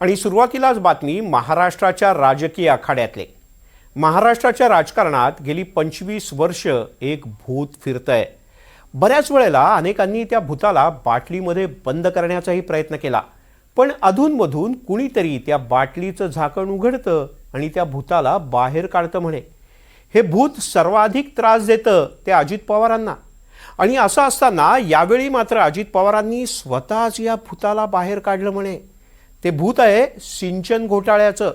आणि सुरुवातीलाच बातमी महाराष्ट्राच्या राजकीय आखाड्यातले. महाराष्ट्राच्या राजकारणात गेली पंचवीस वर्ष एक भूत फिरतंय. बऱ्याच वेळेला अनेकांनी त्या भूताला बाटलीमध्ये बंद करण्याचाही प्रयत्न केला. पण अधूनमधून कुणीतरी त्या बाटलीचं झाकण उघडतं आणि त्या भूताला बाहेर काढतं म्हणे. हे भूत सर्वाधिक त्रास देतं ते अजित पवारांना. आणि असं असताना यावेळी मात्र अजित पवारांनी स्वतःच या भूताला बाहेर काढलं म्हणे. ते भूत आहे सिंचन घोटाळ्याचं.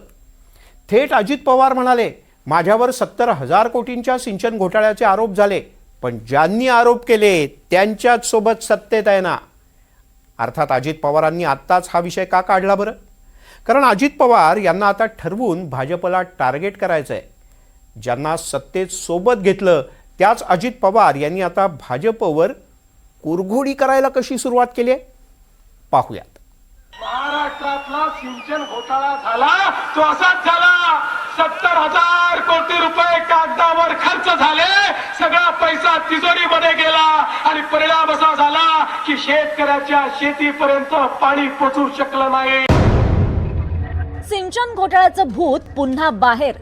थेट अजित पवार म्हणाले माझ्यावर सत्तर हजार कोटींच्या सिंचन घोटाळ्याचे आरोप झाले पण ज्यांनी आरोप केले त्यांच्याच सोबत सत्तेत आहे ना. अर्थात अजित पवारांनी आत्ताच हा विषय का काढला बरं? कारण अजित पवार यांना आता ठरवून भाजपला टार्गेट करायचं आहे ज्यांना सत्तेत सोबत घेतलं त्याच अजित पवार यांनी आता भाजपवर कुरघोडी करायला कशी सुरुवात केली आहे? पाहूयात. महाराष्ट्रातला सिंचन घोटाळा झाला तो असाच झाला. सत्तर हजार कोटी रुपये कागदावर खर्च झाले सगळा पैसा तिजोरीमध्ये गेला आणि परिणाम असा झाला की शेतकऱ्याच्या शेतीपर्यंत पाणी पोचू शकलं नाही. सिंचन घोटाळ्याचं भूत पुन्हा बाहेर.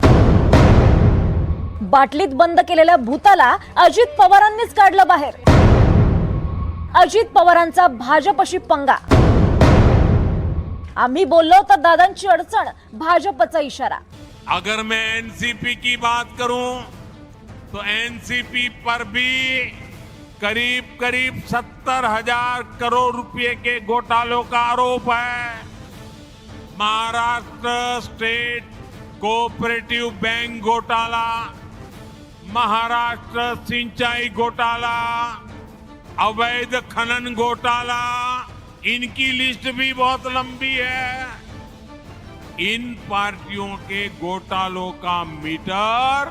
बाटलीत बंद केलेल्या भूताला अजित पवारांनीच काढलं बाहेर. अजित पवारांचा भाजपशी पंगा. आम्ही बोललो तर दादांची अडचण भाजपचा इशारा. अगर मैं एनसीपी की बात करूं तो एनसीपी पर भी करीब करीब सत्तर हजार करोड़ रुपए के घोटालों का आरोप है। महाराष्ट्र स्टेट कोऑपरेटिव बैंक घोटाला महाराष्ट्र सिंचाई घोटाला अवैध खनन घोटाला इनकी लिस्ट भी बहुत लंबी है। इन पार्टियों के घोटालों का मीटर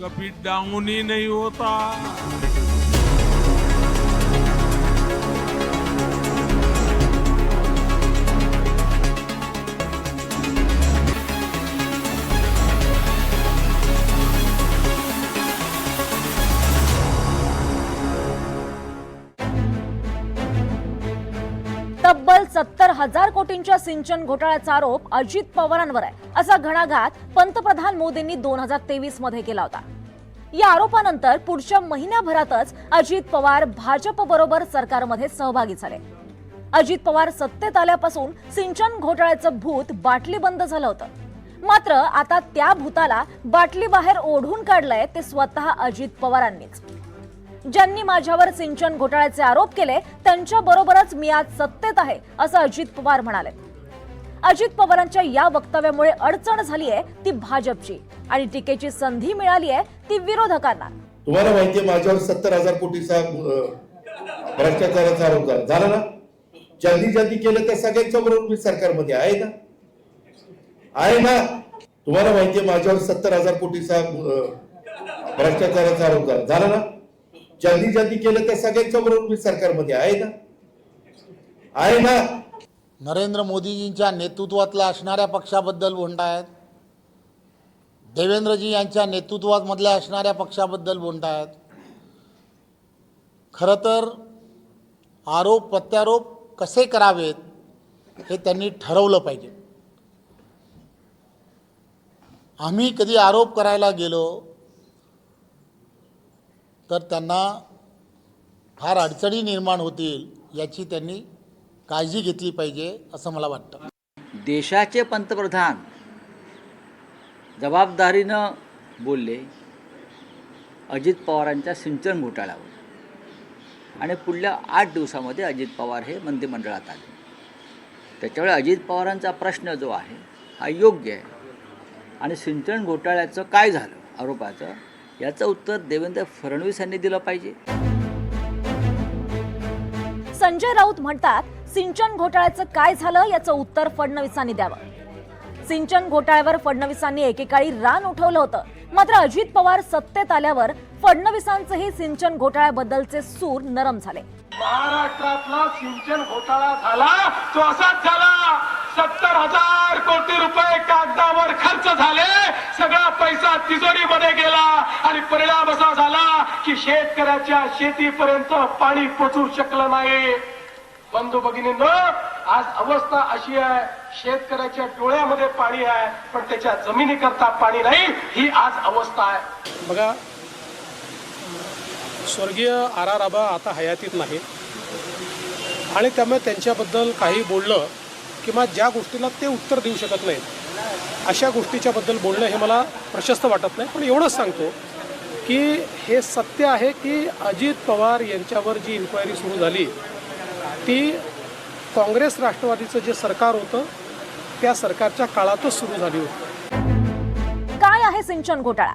कभी डाउन ही नहीं होता। तब्बल सत्तर हजार कोटींच्या सिंचन घोटाळ्याचा आरोप अजित पवारांवर आहे. असा घणाघात पंतप्रधान मोदींनी दोन हजार तेवीसमध्ये केला होता. या आरोपानंतर पुढच्या महिन्याभरातच अजित पवार भाजप बरोबर सरकारमध्ये सहभागी झाले. अजित पवार सत्तेत आल्यापासून सिंचन घोटाळ्याचं भूत बाटली बंद झालं होतं. मात्र आता त्या भूताला बाटली बाहेर ओढून काढलंय ते स्वतः अजित पवारांनीच. ज्यांनी माझ्यावर सिंचन घोटाळ्याचे आरोप केले त्यांच्या बरोबरच मी आज सत्तेत आहे असं अजित पवार म्हणाले. अजित पवारांच्या या वक्तव्यामुळे अडचण झाली आहे ती भाजपची आणि टीकेची संधी मिळाली आहे ती विरोधकांना. तुम्हाला माहितीये माझ्यावर सत्तर हजार कोटीचा भ्रष्टाचाराचा आरोप झाला. ना? ज्यांनी ज्यांनी केलं त्या सगळ्यांच्या बरोबर मी सरकारमध्ये आहे ना? आहे ना? तुम्हाला माहितीये माझ्यावर सत्तर हजार कोटीचा भ्रष्टाचाराचा आरोप झाला ना? ज्यांनी ज्यांनी केलं त्या सगळ्यांच्या बरोबर मी सरकारमध्ये आहे ना? आहे ना? नरेंद्र मोदीजींच्या नेतृत्वातल्या असणाऱ्या पक्षाबद्दल आहेत. देवेंद्रजी यांच्या नेतृत्वामधल्या असणाऱ्या पक्षाबद्दल आहेत. खरं तर आरोप प्रत्यारोप कसे करावेत हे त्यांनी ठरवलं पाहिजे. आम्ही कधी आरोप करायला गेलो तर त्यांना फार अडचणी निर्माण होतील याची त्यांनी काळजी घेतली पाहिजे असं मला वाटतं. देशाचे पंतप्रधान जबाबदारीनं बोलले अजित पवारांच्या सिंचन घोटाळ्यावर. आणि पुढल्या आठ दिवसामध्ये अजित पवार हे मंत्रिमंडळात आले. त्याच्यामुळे अजित पवारांचा प्रश्न जो आहे हा योग्य आहे. आणि सिंचन घोटाळ्याचं काय झालं? आरोपाचं याचं उत्तर देवेंद्र फडणवीस यांनी दिलं पाहिजे. संजय राऊत म्हणतात सिंचन घोटाळ्याचं काय झालं याचं उत्तर फडणवीसांनी द्यावं. सिंचन घोटाळ्यावर फडणवीसांनी एकेकाळी रान उठवलं होतं. मात्र अजित पवार सत्तेत आल्यावर फडणवीसांचेही सिंचन घोटाळ्याबद्दलचे सूर नरम झाले. महाराष्ट्रातला सिंचन घोटाळा झाला तो असाच झाला. सत्तर हजार कोटी रुपये कागदावर खर्च झाले. सगळा पैसा तिजोरीमध्ये गेला आणि परिणाम असा झाला की शेतकऱ्याच्या शेतीपर्यंत पाणी पोचू शकलं नाही. बंधू भगिनींनो आज अवस्था अशी आहे शेतकऱ्याच्या डोळ्यामध्ये पाणी आहे पण त्याच्या जमिनीकरता पाणी नाही. ही आज अवस्था आहे. बघा स्वर्गीय आर आर आबा आता हयातीत नाही. आणि त्यामुळे त्यांच्याबद्दल काही बोललं किंवा ज्या गोष्टीला ते उत्तर देऊ शकत नाहीत अशा गोष्टीच्याबद्दल बोलणं हे मला प्रशस्त वाटत नाही. पण एवढंच सांगतो की हे सत्य आहे की अजित पवार यांच्यावर जी इन्क्वायरी सुरू झाली ती काँग्रेस राष्ट्रवादीचं जे सरकार होतं त्या सरकारच्या काळातच सुरू झाली होती. काय आहे सिंचन घोटाळा?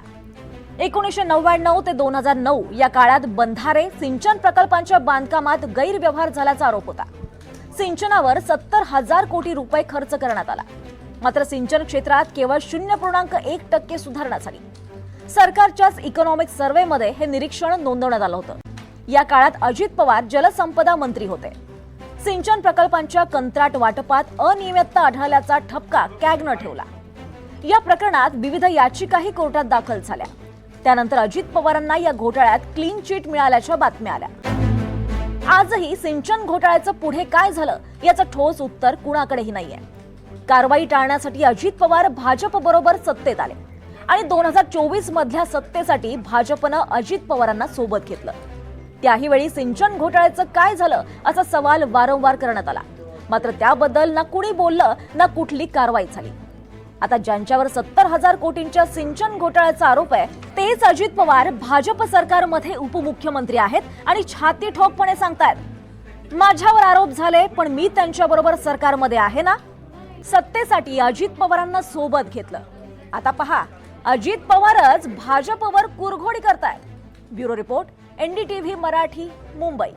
एकोणीसशे नव्याण्णव ते दोन हजार नऊ या काळात बंधारे सिंचन प्रकल्पांच्या बांधकामात गैरव्यवहार झाल्याचा आरोप होता. सिंचनावर सत्तर हजार कोटी रुपये खर्च करण्यात आला. मात्र सिंचन क्षेत्रात केवळ शून्य पूर्णांक एक टक्के सुधारणा झाली. सरकारच्याच इकॉनॉमिक सर्व्हेमध्ये हे निरीक्षण नोंदवण्यात आलं होतं. या काळात अजित पवार जलसंपदा मंत्री होते. सिंचन प्रकल्पांच्या कंत्राट वाटपात अनियमितता आढळल्याचा ठपका कॅगनं ठेवला. या प्रकरणात विविध याचिकाही कोर्टात दाखल झाल्या. त्यानंतर अजित पवारांना या घोटाळ्यात क्लीन चिट मिळाल्याच्या बातम्या आल्या. आजही सिंचन घोटाळ्याचं पुढे काय झालं याचं ठोस उत्तर कुणाकडेही नाहीये. कारवाई टाळण्यासाठी अजित पवार भाजप बरोबर सत्तेत आले. आणि दोन हजार चोवीस मधल्या सत्तेसाठी भाजपनं अजित पवारांना सोबत घेतलं. त्याही वेळी सिंचन घोटाळ्याचं काय झालं असा सवाल वारंवार करण्यात आला. मात्र त्याबद्दल ना कुणी बोललं ना कुठली कारवाई झाली. आता ज्यांच्यावर सत्तर हजार कोटींच्या सिंचन घोटाळ्याचा आरोप आहे तेच अजित पवार भाजप सरकारमध्ये उपमुख्यमंत्री आहेत आणि छाती ठोकपणे सांगतायत. माझ्यावर आरोप झाले पण मी त्यांच्याबरोबर सरकारमध्ये आहे ना? सत्तेसाठी अजित पवारांना सोबत घेतलं. आता पहा अजित पवारच भाजपवर कुरघोडी करतायत. Bureau report NDTV Marathi Mumbai.